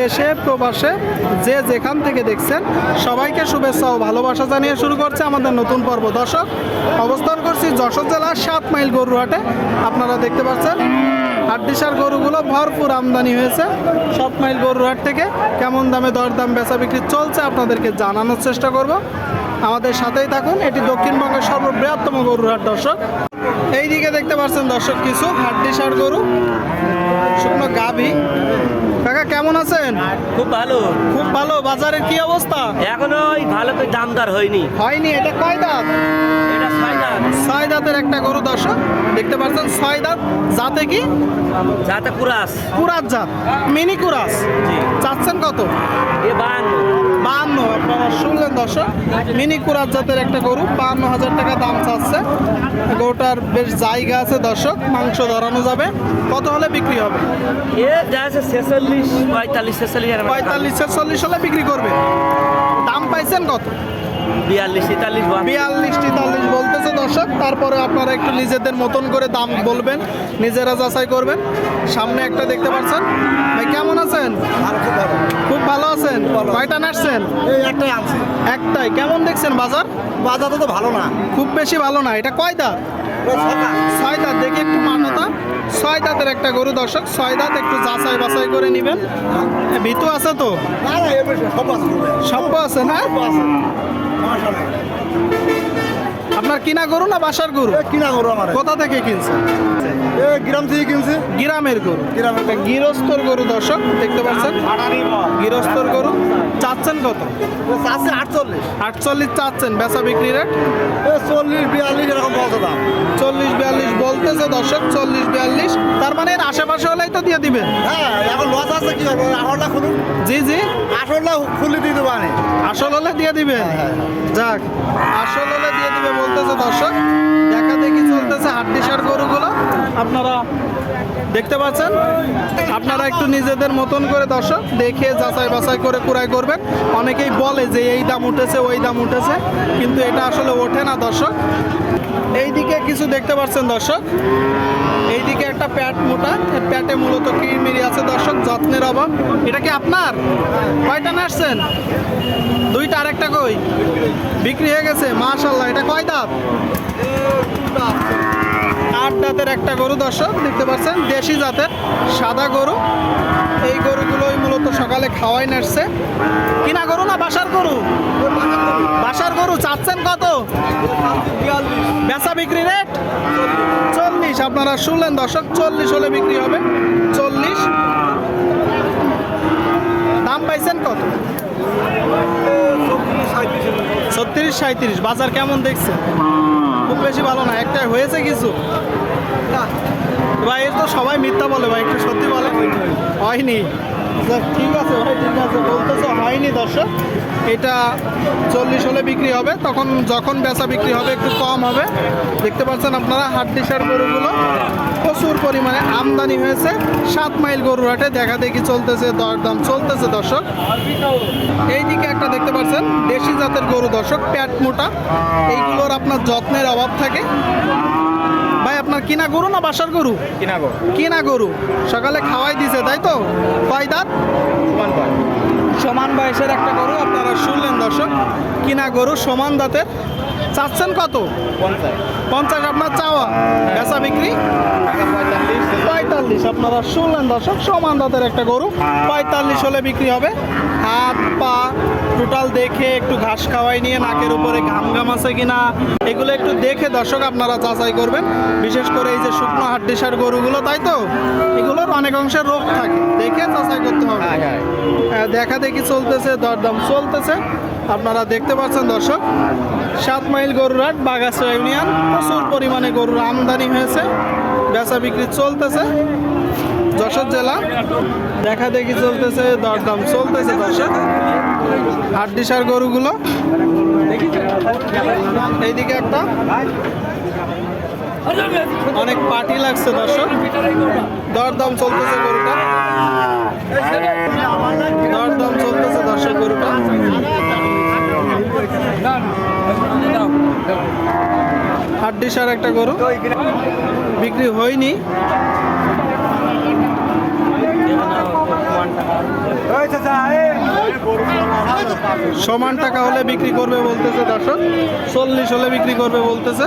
দেশে, প্রবাসে, যে যেখান থেকে দেখছেন, সবাইকে শুভেচ্ছা ও ভালোবাসা জানিয়ে শুরু করছে আমাদের নতুন পর্ব। দর্শক, অবস্থান করছি যশোর জেলার সাত মাইল গরুহাটে। আপনারা দেখতে পাচ্ছেন, হাড্ডিসার গরুগুলো ভরপুর আমদানি হয়েছে সাত মাইল গরুহাট থেকে। কেমন দামে দরদাম বেচা বিক্রি চলছে আপনাদেরকে জানানোর চেষ্টা করব। আমাদের সাথেই থাকুন, এটি দক্ষিণবঙ্গের সর্ববৃহত্তম গরুহাট দর্শক। এই দিকে দেখতে পাচ্ছেন দর্শক, কিছু হাড্ডিসার গরু, শুকনো গাভী। কেমন আছেন? খুব ভালো। খুব ভালো। বাজারের কি অবস্থা? এখনও ওই ভালো করে দামদার হয়নি। হয়নি এটা কয় দাঁত? এটা ছয় দাঁতের একটা গরু দর্শক দেখতে পাচ্ছেন ছয় দাঁত। জাতে কি? জাতে কুরাস। কুরাস জাত। মিনি কুরাস। চাচ্ছেন কত? এ বান বাহান্ন। আপনারা শুনলেন দর্শক মিনি কুরাত জাতের একটা গরু বাহান্ন হাজার টাকা দাম চাচ্ছে। গরুটার বেশ জায়গা আছে দর্শক মাংস ধরানো যাবে। কত হলে বিক্রি হবে? ছেচল্লিশ পঁয়তাল্লিশ ছেচল্লিশ পঁয়তাল্লিশ ছেচল্লিশ হলে বিক্রি করবে। দাম পাইছেন কত? বিয়াল্লিশ তেতাল্লিশ বিয়াল্লিশ তেতাল্লিশ বলতেছে দর্শক। তারপরে আপনারা একটু নিজেদের মতন করে দাম বলবেন নিজেরা যাচাই করবেন। সামনে একটা দেখতে পাচ্ছেন। ভাই কেমন আছেন? খুব ভালো। আছেন? কয়টা নাচছেন একটাই আনছি। একটাই। কেমন দেখছেন বাজার? বাজার তো ভালো না। খুব বেশি ভালো না। এটা কয় দাঁত? ছয় দাঁত। দেখি একটু মান্যতা। ছয় দাঁতের একটা গরু দর্শক। ছয় দাঁত একটু যাচাই বাছাই করে নেবেন। ভিতু আছে তো? সব আছে। না সব আছে মাশাআল্লাহ। আপনার কিনা গরু না বাসার গরু? কিনা গরু আমার। কোথা থেকে কিনছে? গ্রাম থেকে কিনছে। গ্রামের গরু। গ্রামের গরু। গৃহস্থর গরু দর্শক দেখতে পাচ্ছেন? গৃহস্থর গরু চাচ্ছেন কত? আছে আটচল্লিশ। আটচল্লিশ চাচ্ছেন বেচা বিক্রি রেট? চল্লিশ বিয়াল্লিশ এরকম বলছে দাম। চল্লিশ বিয়াল্লিশ বলতেছে দর্শক চল্লিশ বিয়াল্লিশ। তার মানে এর আশেপাশে হলেই তো দিয়ে দিবেন। হ্যাঁ এখন লস আছে কি হবে? আসলটা খুলুন। জি জি। আসলটা খুলে দিয়ে দেবো আসল হলে দিয়ে দিবেন? যাক আসল হলে দিয়ে দিবে বলতেছে দর্শক। দেখা দেখি চলতেছে হাড্ডিসার গরুগুলো। আপনারা দেখতে পাচ্ছেন? আপনারা একটু নিজেদের মতন করে দর্শক দেখে যাচাই বাছাই করে কুড়াই করবেন। অনেকেই বলে যে এই দাম উঠেছে, ওই দাম উঠেছে, কিন্তু এটা আসলে ওঠে না দর্শক। এইদিকে কিছু দেখতে পাচ্ছেন দর্শক? এইদিকে একটা প্যাট মোটা প্যাটে মূলত কিরমিরি আছে দর্শক, যত্নের অভাব। এটা কি আপনার? কয়টা নাচছেন দুইটা, আরেকটা কই? বিক্রি হয়ে গেছে মাশাল্লাহ এটা কয় দাঁত? আট দাঁতের একটা গরু দর্শক, দেখতে পাচ্ছেন, দেশি জাতের সাদা গরু। এই গরুগুলোই মূলত সকালে খাওয়াই নাচছে কিনা গরু না বাসার গরু? বাসার গরু, চাচ্ছেন কত? বেচা বিক্রি রেট? চল্লিশ। আপনারা শুনলেন দর্শক, চল্লিশ হলে বিক্রি হবে। চল্লিশ। দাম পাইছেন কত? ছত্রিশ সাঁত্রিশ বাজার কেমন দেখছেন খুব বেশি ভালো না, একটাই হয়েছে কিছু। ভাই, এর তো সবাই মিথ্যা বলে, ভাই, একটু সত্যি বলে। হয়নি। ঠিক আছে ভাই, ঠিক আছে, বলতেছে হয়নি দর্শক। এটা চল্লিশ হলে বিক্রি হবে, তখন যখন বেচা বিক্রি হবে, একটু কম হবে। দেখতে পাচ্ছেন আপনারা, হাড্ডিসার গরুগুলো প্রচুর পরিমাণে আমদানি হয়েছে। সাত মাইল গরুর হাটে দেখা দেখি চলতেছে, দরদাম চলতেছে দর্শক। এইদিকে একটা দেখতে পাচ্ছেন, দেশি জাতের গরু দর্শক, প্যাট মোটা। এইগুলোর আপনার যত্নের অভাব থাকে। ভাই আপনার কিনা গরু না বাসার গরু? কিনা গরু। কিনা গরু। সকালে খাওয়াই দিছে তাই তো? কয় দাঁত? সমান বয়সের একটা গরু আপনারা শুনলেন দর্শক। কিনা গরু সমান দাঁতের চাচ্ছেন কত? পঞ্চাশ। আপনার চাওয়া। বেচা বিক্রি? পঁয়তাল্লিশ। আপনারা শুনলেন দর্শক সমান দাঁতের একটা গরু। পঁয়তাল্লিশ হলে বিক্রি হবে। হাত পা টোটাল দেখে একটু ঘাস খাওয়াই নিয়ে নাকের উপরে ঘাম ঘাম আছে কিনা এগুলো একটু দেখে দর্শক আপনারা যাচাই করবেন। বিশেষ করে এই যে শুকনো হাড্ডিসার গরুগুলো তাই তো? এগুলোর অনেক অংশে রোগ থাকে। দেখে যাচাই করতে হবে। হ্যাঁ। হ্যাঁ দেখা দেখি চলতেছে দরদাম চলতেছে। আপনারা দেখতে পাচ্ছেন দর্শক, সাত মাইল গরুরহাট বাগাসা ইউনিয়ন, প্রচুর পরিমাণে গরুর আমদানি হয়েছে, বেচা বিক্রি চলতেছে। যশোর জেলা দেখা দেখি চলতেছে, দরদাম চলতেছে দর্শক। হাড্ডিসার গরুগুলো। এইদিকে একটা। অনেক পার্টি লাগছে দর্শক। দরদাম চলতেছে গরুটা। দরদাম চলতেছে দর্শক গরুটা। হাড্ডিসার একটা গরু। বিক্রি হয়নি। সমান টাকা হলে বিক্রি করবে বলতেছে দর্শক। চল্লিশ হলে বিক্রি করবে বলতেছে।